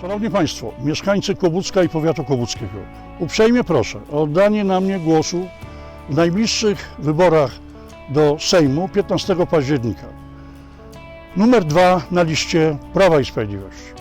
Szanowni Państwo, mieszkańcy Kobucka i powiatu kobuckiego, uprzejmie proszę o oddanie na mnie głosu w najbliższych wyborach do Sejmu 15 października. Numer dwa na liście Prawa i Sprawiedliwości.